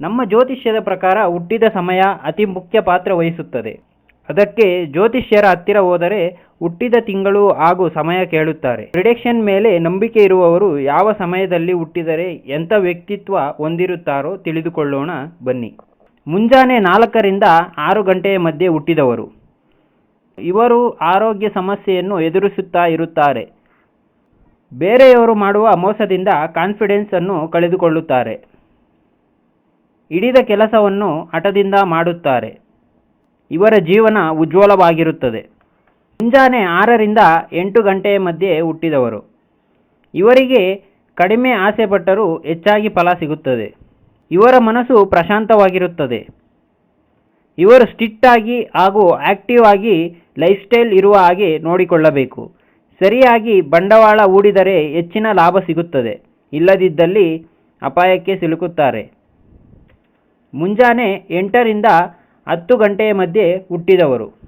ನಮ್ಮ ಜ್ಯೋತಿಷ್ಯದ ಪ್ರಕಾರ ಹುಟ್ಟಿದ ಸಮಯ ಅತಿ ಮುಖ್ಯ ಪಾತ್ರ ವಹಿಸುತ್ತದೆ. ಅದಕ್ಕೆ ಜ್ಯೋತಿಷ್ಯರ ಹತ್ತಿರ ಹೋದರೆ ಹುಟ್ಟಿದ ತಿಂಗಳು ಹಾಗೂ ಸಮಯ ಕೇಳುತ್ತಾರೆ. ಪ್ರಿಡಿಕ್ಷನ್ ಮೇಲೆ ನಂಬಿಕೆ ಇರುವವರು ಯಾವ ಸಮಯದಲ್ಲಿ ಹುಟ್ಟಿದರೆ, ಎಂಥ ವ್ಯಕ್ತಿತ್ವ ಹೊಂದಿರುತ್ತಾರೋ ತಿಳಿದುಕೊಳ್ಳೋಣ. ಬನ್ನಿ. ಮುಂಜಾನೆ ನಾಲ್ಕರಿಂದ ಆರು ಗಂಟೆಯ ಮಧ್ಯೆ ಹುಟ್ಟಿದವರು. ಇವರು ಆರೋಗ್ಯ ಸಮಸ್ಯೆಯನ್ನು ಎದುರಿಸುತ್ತಾ ಇರುತ್ತಾರೆ. ಬೇರೆಯವರು ಮಾಡುವ ಮೋಸದಿಂದ ಕಾನ್ಫಿಡೆನ್ಸ್ ಅನ್ನು ಕಳೆದುಕೊಳ್ಳುತ್ತಾರೆ. ಹಿಡಿದ ಕೆಲಸವನ್ನು ಹಠದಿಂದ ಮಾಡುತ್ತಾರೆ. ಇವರ ಜೀವನ ಉಜ್ವಲವಾಗಿರುತ್ತದೆ. ಮುಂಜಾನೆ ಆರರಿಂದ ಎಂಟು ಗಂಟೆಯ ಮಧ್ಯೆ ಹುಟ್ಟಿದವರು. ಇವರಿಗೆ ಕಡಿಮೆ ಆಸೆ ಪಟ್ಟರೂ ಹೆಚ್ಚಾಗಿ ಫಲ ಸಿಗುತ್ತದೆ. ಇವರ ಮನಸ್ಸು ಪ್ರಶಾಂತವಾಗಿರುತ್ತದೆ. ಇವರು ಸ್ಟಿಟ್ಟಾಗಿ ಹಾಗೂ ಆಕ್ಟಿವ್ ಆಗಿ ಲೈಫ್ ಸ್ಟೈಲ್ ಇರುವ ಹಾಗೆ ನೋಡಿಕೊಳ್ಳಬೇಕು. ಸರಿಯಾಗಿ ಬಂಡವಾಳ ಹೂಡಿದರೆ ಹೆಚ್ಚಿನ ಲಾಭ ಸಿಗುತ್ತದೆ. ಇಲ್ಲದಿದ್ದಲ್ಲಿ ಅಪಾಯಕ್ಕೆ ಸಿಲುಕುತ್ತಾರೆ. ಮುಂಜಾನೆ ಎಂಟರಿಂದ ಹತ್ತು ಗಂಟೆಯ ಮಧ್ಯೆ ಹುಟ್ಟಿದವರು.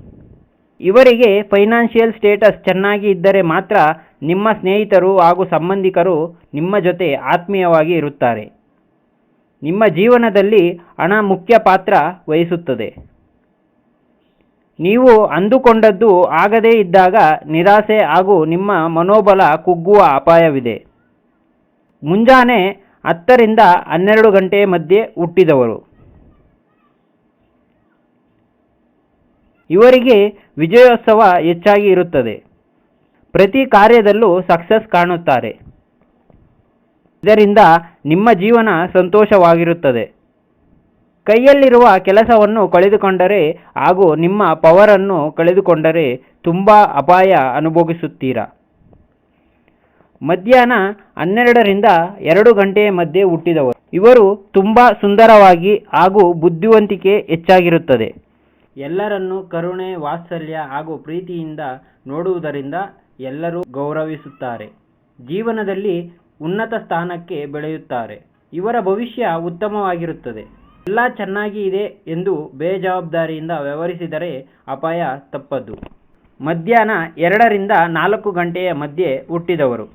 ಇವರಿಗೆ ಫೈನಾನ್ಷಿಯಲ್ ಸ್ಟೇಟಸ್ ಚೆನ್ನಾಗಿ ಇದ್ದರೆ ಮಾತ್ರ ನಿಮ್ಮ ಸ್ನೇಹಿತರು ಹಾಗೂ ಸಂಬಂಧಿಕರು ನಿಮ್ಮ ಜೊತೆ ಆತ್ಮೀಯವಾಗಿ ಇರುತ್ತಾರೆ. ನಿಮ್ಮ ಜೀವನದಲ್ಲಿ ಹಣ ಮುಖ್ಯ ಪಾತ್ರ ವಹಿಸುತ್ತದೆ. ನೀವು ಅಂದುಕೊಂಡದ್ದು ಆಗದೇ ಇದ್ದಾಗ ನಿರಾಸೆ ಹಾಗೂ ನಿಮ್ಮ ಮನೋಬಲ ಕುಗ್ಗುವ ಅಪಾಯವಿದೆ. ಮುಂಜಾನೆ ಹತ್ತರಿಂದ ಹನ್ನೆರಡು ಗಂಟೆಯ ಮಧ್ಯೆ ಹುಟ್ಟಿದವರು. ಇವರಿಗೆ ವಿಜಯೋತ್ಸವ ಹೆಚ್ಚಾಗಿ ಇರುತ್ತದೆ. ಪ್ರತಿ ಕಾರ್ಯದಲ್ಲೂ ಸಕ್ಸಸ್ ಕಾಣುತ್ತಾರೆ. ಇದರಿಂದ ನಿಮ್ಮ ಜೀವನ ಸಂತೋಷವಾಗಿರುತ್ತದೆ. ಕೈಯಲ್ಲಿರುವ ಕೆಲಸವನ್ನು ಕಳೆದುಕೊಂಡರೆ ಹಾಗೂ ನಿಮ್ಮ ಪವರನ್ನು ಕಳೆದುಕೊಂಡರೆ ತುಂಬ ಅಪಾಯ ಅನುಭವಿಸುತ್ತೀರಾ? ಮಧ್ಯಾಹ್ನ ಹನ್ನೆರಡರಿಂದ ಎರಡು ಗಂಟೆಯ ಮಧ್ಯೆ ಹುಟ್ಟಿದವರು. ಇವರು ತುಂಬ ಸುಂದರವಾಗಿ ಹಾಗೂ ಬುದ್ಧಿವಂತಿಕೆ ಹೆಚ್ಚಾಗಿರುತ್ತದೆ. ಎಲ್ಲರನ್ನೂ ಕರುಣೆ, ವಾತ್ಸಲ್ಯ ಹಾಗೂ ಪ್ರೀತಿಯಿಂದ ನೋಡುವುದರಿಂದ ಎಲ್ಲರೂ ಗೌರವಿಸುತ್ತಾರೆ. ಜೀವನದಲ್ಲಿ ಉನ್ನತ ಸ್ಥಾನಕ್ಕೆ ಬೆಳೆಯುತ್ತಾರೆ. ಇವರ ಭವಿಷ್ಯ ಉತ್ತಮವಾಗಿರುತ್ತದೆ. ಎಲ್ಲ ಚೆನ್ನಾಗಿ ಇದೆ ಎಂದು ಬೇಜವಾಬ್ದಾರಿಯಿಂದ ವ್ಯವಹರಿಸಿದರೆ ಅಪಾಯ ತಪ್ಪದು. ಮಧ್ಯಾಹ್ನ ಎರಡರಿಂದ ನಾಲ್ಕು ಗಂಟೆಯ ಮಧ್ಯೆ ಹುಟ್ಟಿದವರು.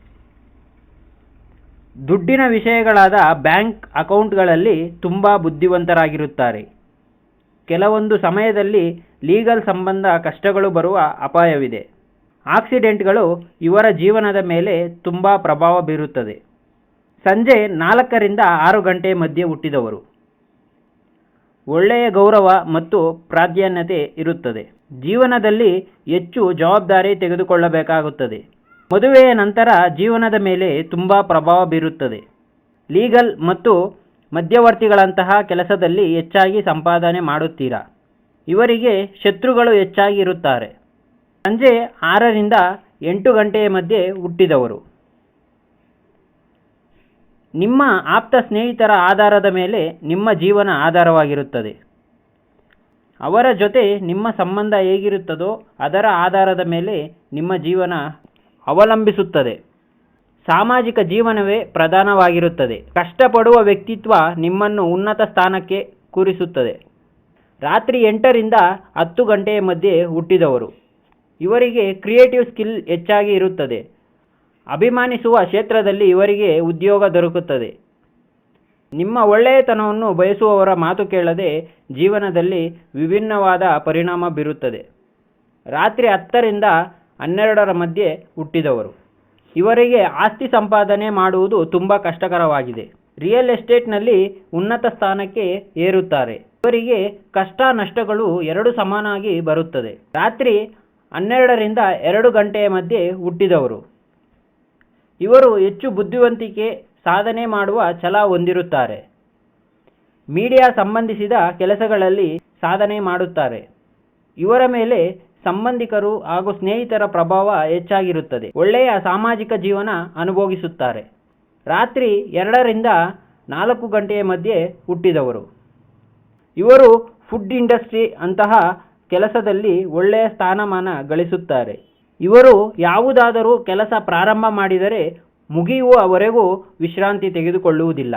ದುಡ್ಡಿನ ವಿಷಯಗಳಾದ ಬ್ಯಾಂಕ್ ಅಕೌಂಟ್ಗಳಲ್ಲಿ ತುಂಬ ಬುದ್ಧಿವಂತರಾಗಿರುತ್ತಾರೆ. ಕೆಲವೊಂದು ಸಮಯದಲ್ಲಿ ಲೀಗಲ್ ಸಂಬಂಧ ಕಷ್ಟಗಳು ಬರುವ ಅಪಾಯವಿದೆ. ಆಕ್ಸಿಡೆಂಟ್ಗಳು ಇವರ ಜೀವನದ ಮೇಲೆ ತುಂಬ ಪ್ರಭಾವ ಬೀರುತ್ತದೆ. ಸಂಜೆ ನಾಲ್ಕರಿಂದ ಆರು ಗಂಟೆ ಮಧ್ಯೆ ಹುಟ್ಟಿದವರು. ಒಳ್ಳೆಯ ಗೌರವ ಮತ್ತು ಪ್ರಾಧಾನ್ಯತೆ ಇರುತ್ತದೆ. ಜೀವನದಲ್ಲಿ ಹೆಚ್ಚು ಜವಾಬ್ದಾರಿ ತೆಗೆದುಕೊಳ್ಳಬೇಕಾಗುತ್ತದೆ. ಮದುವೆಯ ನಂತರ ಜೀವನದ ಮೇಲೆ ತುಂಬ ಪ್ರಭಾವ ಬೀರುತ್ತದೆ. ಲೀಗಲ್ ಮತ್ತು ಮಧ್ಯವರ್ತಿಗಳಂತಹ ಕೆಲಸದಲ್ಲಿ ಹೆಚ್ಚಾಗಿ ಸಂಪಾದನೆ ಮಾಡುತ್ತೀರಾ? ಇವರಿಗೆ ಶತ್ರುಗಳು ಹೆಚ್ಚಾಗಿ ಇರುತ್ತಾರೆ. ಸಂಜೆ ಆರರಿಂದ ಎಂಟು ಗಂಟೆಯ ಮಧ್ಯೆ ಹುಟ್ಟಿದವರು. ನಿಮ್ಮ ಆಪ್ತ ಸ್ನೇಹಿತರ ಆಧಾರದ ಮೇಲೆ ನಿಮ್ಮ ಜೀವನ ಆಧಾರವಾಗಿರುತ್ತದೆ. ಅವರ ಜೊತೆ ನಿಮ್ಮ ಸಂಬಂಧ ಹೇಗಿರುತ್ತದೋ ಅದರ ಆಧಾರದ ಮೇಲೆ ನಿಮ್ಮ ಜೀವನ ಅವಲಂಬಿಸುತ್ತದೆ. ಸಾಮಾಜಿಕ ಜೀವನವೇ ಪ್ರಧಾನವಾಗಿರುತ್ತದೆ. ಕಷ್ಟಪಡುವ ವ್ಯಕ್ತಿತ್ವ ನಿಮ್ಮನ್ನು ಉನ್ನತ ಸ್ಥಾನಕ್ಕೆ ಕೂರಿಸುತ್ತದೆ. ರಾತ್ರಿ ಎಂಟರಿಂದ ಹತ್ತು ಗಂಟೆಯ ಮಧ್ಯೆ ಹುಟ್ಟಿದವರು. ಇವರಿಗೆ ಕ್ರಿಯೇಟಿವ್ ಸ್ಕಿಲ್ ಹೆಚ್ಚಾಗಿ ಇರುತ್ತದೆ. ಅಭಿಮಾನಿಸುವ ಕ್ಷೇತ್ರದಲ್ಲಿ ಇವರಿಗೆ ಉದ್ಯೋಗ ದೊರಕುತ್ತದೆ. ನಿಮ್ಮ ಒಳ್ಳೆಯತನವನ್ನು ಬಯಸುವವರ ಮಾತು ಕೇಳದೆ ಜೀವನದಲ್ಲಿ ವಿಭಿನ್ನವಾದ ಪರಿಣಾಮ ಬೀರುತ್ತದೆ. ರಾತ್ರಿ ಹತ್ತರಿಂದ ಹನ್ನೆರಡರ ಮಧ್ಯೆ ಹುಟ್ಟಿದವರು. ಇವರಿಗೆ ಆಸ್ತಿ ಸಂಪಾದನೆ ಮಾಡುವುದು ತುಂಬ ಕಷ್ಟಕರವಾಗಿದೆ. ರಿಯಲ್ ಎಸ್ಟೇಟ್ನಲ್ಲಿ ಉನ್ನತ ಸ್ಥಾನಕ್ಕೆ ಏರುತ್ತಾರೆ. ಇವರಿಗೆ ಕಷ್ಟ ನಷ್ಟಗಳು ಎರಡು ಸಮಾನಾಗಿ ಬರುತ್ತದೆ. ರಾತ್ರಿ ಹನ್ನೆರಡರಿಂದ ಎರಡು ಗಂಟೆಯ ಮಧ್ಯೆ ಹುಟ್ಟಿದವರು. ಇವರು ಹೆಚ್ಚು ಬುದ್ಧಿವಂತಿಕೆ ಸಾಧನೆ ಮಾಡುವ ಛಲ ಹೊಂದಿರುತ್ತಾರೆ. ಮೀಡಿಯಾ ಸಂಬಂಧಿಸಿದ ಕೆಲಸಗಳಲ್ಲಿ ಸಾಧನೆ ಮಾಡುತ್ತಾರೆ. ಇವರ ಮೇಲೆ ಸಂಬಂಧಿಕರು ಹಾಗೂ ಸ್ನೇಹಿತರ ಪ್ರಭಾವ ಹೆಚ್ಚಾಗಿರುತ್ತದೆ. ಒಳ್ಳೆಯ ಸಾಮಾಜಿಕ ಜೀವನ ಅನುಭವಿಸುತ್ತಾರೆ ರಾತ್ರಿ ಎರಡರಿಂದ ನಾಲ್ಕು ಗಂಟೆಯ ಮಧ್ಯೆ ಹುಟ್ಟಿದವರು. ಇವರು ಫುಡ್ ಇಂಡಸ್ಟ್ರಿ ಅಂತಹ ಕೆಲಸದಲ್ಲಿ ಒಳ್ಳೆಯ ಸ್ಥಾನಮಾನ ಗಳಿಸುತ್ತಾರೆ. ಇವರು ಯಾವುದಾದರೂ ಕೆಲಸ ಪ್ರಾರಂಭ ಮಾಡಿದರೆ ಮುಗಿಯುವವರೆಗೂ ವಿಶ್ರಾಂತಿ ತೆಗೆದುಕೊಳ್ಳುವುದಿಲ್ಲ.